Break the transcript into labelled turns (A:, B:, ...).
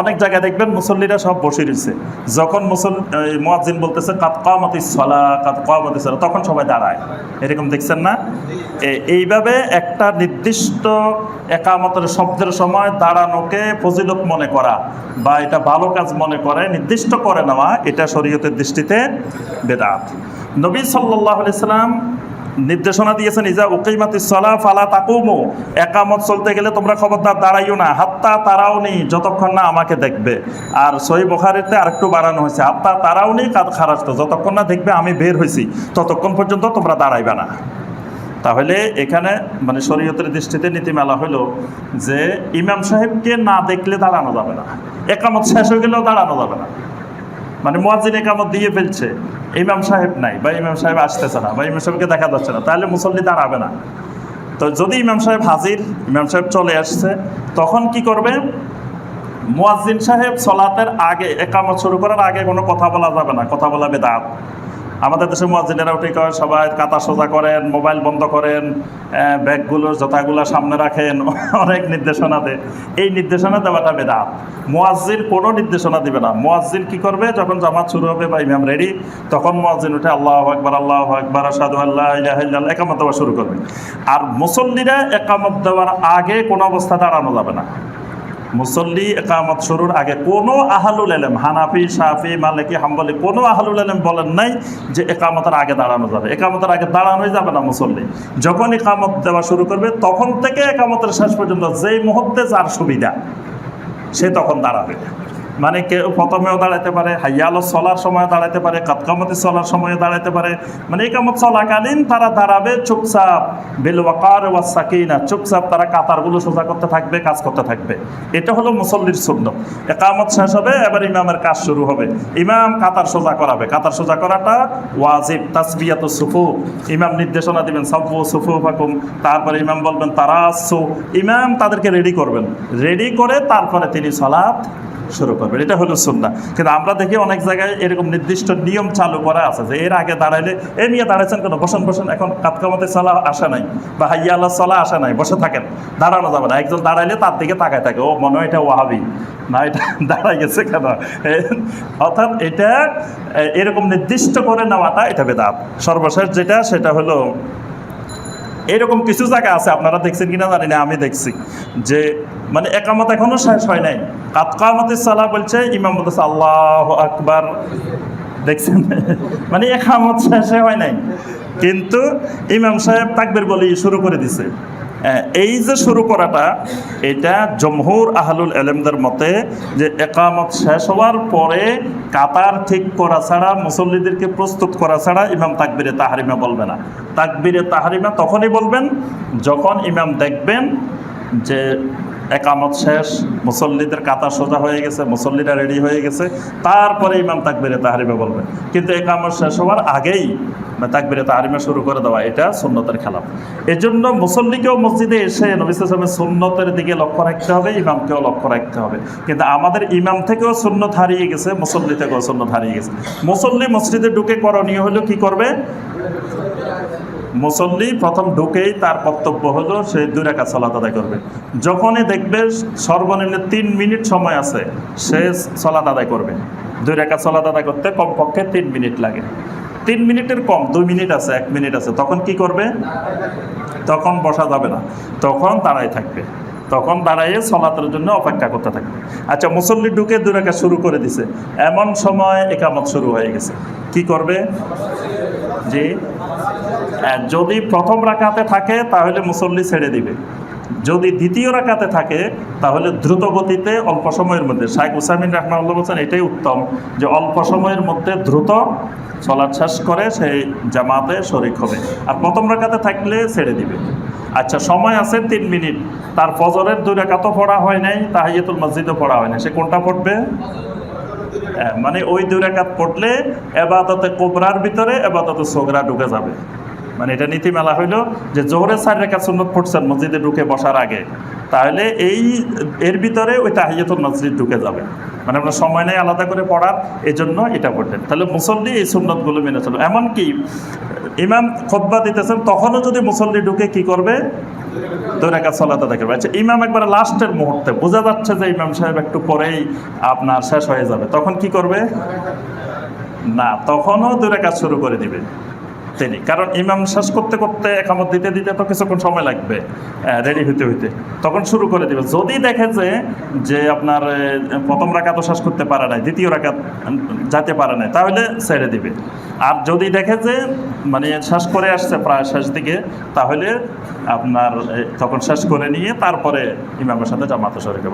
A: অনেক জায়গায় দেখবেন মুসল্লিরা সব বসে রয়েছে। যখন মুসল মোয়াজ্জিন বলতেছে কাত কামতি সলা কাত কামতি সলা তখন সবাই দাঁড়ায়। এরকম দেখছেন না? এইভাবে একটা নির্দিষ্ট একামতের শব্দের সময় দাঁড়ানোকে ফজিলত মনে করা বা এটা ভালো কাজ মনে করে, নির্দিষ্ট করে নেওয়া, এটা শরীয়তের দৃষ্টিতে বেদাত। নবী সাল্লাহ সাল্লাম নির্দেশনা দিয়েছেন, ইজা উকিমাতি সলা ফালা তাকুমু। একামত চলতে গেলে তোমরা খবরদার দাঁড়াইও না। হাত্তা তারাও নেই যতক্ষণ না আমাকে দেখবে। আর সহি বখারিতে আরেকটু বাড়ানো হয়েছে, হাত্তা তারাও নেই কাদ খারাস্ত যতক্ষণ না দেখবে আমি বের হয়েছি, ততক্ষণ পর্যন্ত তোমরা দাঁড়াইবে না। তাহলে এখানে মানে শরীয়তের দৃষ্টিতে নীতিমালা হলো যে, ইমাম সাহেবকে না দেখলে দাঁড়ানো যাবে না। একামত শেষ হয়ে গেলেও দাঁড়ানো যাবে না। মানে মোয়াজিন একামত দিয়ে ফেলছে। ইমাম সাহেব নাই বা ইমাম সাহেব আসতেছে না বা ইমাম সাহেবকে দেখা যাচ্ছে না, তাহলে মুসল্লি দাঁড়াবে না। তো যদি ইমাম সাহেব হাজির, ইমাম সাহেব চলে আসছে, তখন কি করবে? মোয়াজিন সাহেব সলাতের আগে, একামত শুরু করার আগে কোনো কথা বলা যাবে না, কথা বলা বেদাত। আমাদের দেশে মুয়াজ্জিনেরাও ঠিক হয় সবাই কাতা সোজা করেন, মোবাইল বন্ধ করেন ব্যাগগুলো, জোতাগুলো সামনে রাখেন, অনেক নির্দেশনা দেয়। এই নির্দেশনা দেওয়াটা বেদাত। মুয়াজ্জিন কোনো নির্দেশনা দিবে না। মুয়াজ্জিন কি করবে? যখন জামাত শুরু হবে বা ইমাম রেডি তখন মুয়াজ্জিন উঠে আল্লাহ আকবার আল্লাহ আকবার আসাদু আল্লাহ একামত দেওয়া শুরু করবে। আর মুসল্লিরা একামত দেওয়ার আগে কোনো অবস্থা দাঁড়ানো যাবে না। মুসল্লি একামত শুরুর আগে কোনো আহালুল এলেম, হানাফি সাফি মালিকি, হাম্বলি, কোনো আহালুল এলেম বলেন নাই যে একামতের আগে দাঁড়ানো যাবে। একামতের আগে দাঁড়ানোই যাবে না মুসল্লি। যখন একামত দেওয়া শুরু করবে, তখন থেকে একামতের শেষ পর্যন্ত যেই মুহূর্তে যার সুবিধা, সে তখন দাঁড়াবে। মানে কেউ প্রথমেও দাঁড়াতে পারে, হাইয়ালো চলার সময় দাঁড়াতে পারে কাতকামতি চলার সময় দাঁড়াতে পারে। মানে একামত চলাকালীন তারা দাঁড়াবে চুপচাপ বেলওয়াকার ওয়া সাকিনা, চুপচাপ তারা কাতারগুলো সোজা করতে থাকবে, কাজ করতে থাকবে। এটা হলো মুসল্লির শূন্য একামত শেষ হবে, এবার ইমামের কাজ শুরু হবে। ইমাম কাতার সোজা করাবে। কাতার সোজা করাটা ওয়াজিব, তাসবিয়াত সুফু ইমাম নির্দেশনা দিবেন, সফু সুফু ফাকুম তারপরে ইমাম বলবেন তারা তারাসু ইমাম তাদেরকে রেডি করবেন। রেডি করে তারপরে তিনি সলাৎ শুরু করবেন। এটা হলো সুন্না কিন্তু আমরা দেখি অনেক জায়গায় এরকম নির্দিষ্ট নিয়ম চালু করা আছে যে এর আগে দাঁড়াইলে, এ নিয়ে দাঁড়াইছেন কেন? বসেন বসেন, এখন কাতকামতে চলা আসে নাই বা হাইয়া আল্লাহ চলা আসে নাই, বসে থাকেন। দাঁড়ানো যাবে না। একজন দাঁড়াইলে তার দিকে তাকায় থাকে, ও, মনে হয় এটা ওয়াহাবি। না, এটা দাঁড়াই গেছে কেন? অর্থাৎ এটা এরকম নির্দিষ্ট করে নেওয়াটা এটা বেদাত। সর্বশেষ যেটা, সেটা হলো, এরকম কিছু জায়গা আছে, আপনারা দেখছেন কিনা জানি না, আমি দেখছি, যে মানে একামত এখনও শেষ হয় নাই। কাতকামতের সালা বলছে ইমাম বলতেছে আল্লাহ আকবার। দেখছেন? মানে একামত শেষে হয় নাই। কিন্তু ইমাম সাহেব তাকবির বলি শুরু করে দিছে। হ্যাঁ, এই যে শুরু করাটা এটা জমহুর আহলুল এলেমদের মতে যে একামত শেষ হওয়ার পরে কাতার ঠিক করা ছাড়া মুসল্লিদেরকে প্রস্তুত করা ছাড়া ইমাম তাকবিরে তাহারিমা বলবে না। তাকবিরে তাহারিমা তখনই বলবেন যখন ইমাম দেখবেন যে একামত শেষ, মুসল্লিদের কাতার সোজা হয়ে গেছে, মুসল্লিরা রেডি হয়ে গেছে। তারপরে ইমাম তাকবিরে তাহারিমা বলবেন কিন্তু একামত শেষ হওয়ার আগেই তাকবিরে তাহারিমা শুরু করে দেওয়া, এটা সুন্নতের খেলাফ এজন্য মুসল্লিকেও মসজিদে এসে নবিসের সুন্নতের দিকে লক্ষ্য রাখতে হবে, ইমামকেও লক্ষ্য রাখতে হবে। কিন্তু আমাদের ইমাম থেকেও সুন্নত হারিয়ে গেছে, মুসল্লি থেকেও সুন্নত হারিয়ে গেছে। মুসল্লি মসজিদে ঢুকে করণীয় হলো কি করবে? মুসল্লি প্রথম ঢুকেই তার কর্তব্য হলো, সে দুই রেখা সলাত আদায় করবে। যখনই দেখবে সর্বনিম্ন তিন মিনিট সময় আছে, সে সলাত আদায় করবে। দুই রেখা সলাত আদায় করতে কমপক্ষে তিন মিনিট লাগে। তিন মিনিটের কম, দুই মিনিট আছে, এক মিনিট আছে। তখন কি করবে? তখন বসা যাবে না। তখন দাঁড়াই থাকবে। তখন দাঁড়াইয়ে সলাতের জন্য অপেক্ষা করতে থাকবে। আচ্ছা মুসল্লি ঢুকে দু রেখা শুরু করে দিছে। এমন সময় একামত শুরু হয়ে গেছে। কি করবে? আর যদি প্রথম রাকাতে থাকে, তাহলে মুসল্লি ছেড়ে দিবে। যদি দ্বিতীয় রাকাতে থাকে, তাহলে দ্রুত গতিতে অল্প সময়ের মধ্যে। শাইখ উসামিন রাহমাউল্লাহ বলছেন, এটাই উত্তম যে অল্প সময়ের মধ্যে দ্রুত চলার শেষ করে সেই জামাতে শরিক হবে। আর প্রথম রাকাতে থাকলে ছেড়ে দিবে। আচ্ছা সময় আছে তিন মিনিট। তার ফজরের দুই রাকাতও পড়া হয় নাই, তাহিয়াতুল মসজিদও পড়া হয় নাই। সে কোনটা পড়বে? মানে ওই দুই রেখাত পড়লে এবাদতে কোবরার ভিতরে এবাদতে সোগরা ঢুকে যাবে। মানে এটা নীতিমেলা হইল যে জোহরের চার রেখা সুন্নত পড়ছেন, মসজিদে ঢুকে বসার আগে। তাহলে এই, এর ভিতরে ওই তাহিয়াতুল মসজিদ ঢুকে যাবে। মানে আপনার সময় নেই আলাদা করে পড়ার এই জন্য এটা পড়তেন তাহলে মুসল্লি এই সুন্নতগুলো মেনে চলো। এমনকি ইমাম খোদ্া দিতেছেন, তখনও যদি মুসল্লি ঢুকে কি করবে? দুই রাকাত সলাত আদায় করবে। আচ্ছা ইমাম একবার লাস্টের মুহূর্তে, বোঝা যাচ্ছে যে ইমাম সাহেব একটু পরেই আপনার শেষ হয়ে যাবে। তখন কি করবে? না, তখনও দুই রাকাত শুরু করে দিবে। তিনি কারণ ইমাম শেষ করতে করতে একামত দিতে দিতে তো কিছুক্ষণ সময় লাগবে রেডি হইতে হইতে। তখন শুরু করে দিবে। যদি দেখে যে যে আপনার প্রথম রাকাতও শেষ করতে পারে নাই দ্বিতীয় উম, যাতে পারে নাই তাহলে ছেড়ে দিবে। আর যদি দেখে যে মানে শেষ করে আসছে প্রায় শেষ দিকে তাহলে আপনার তখন শেষ করে নিয়ে তারপরে ইমামের সাথে জামাতে যাবে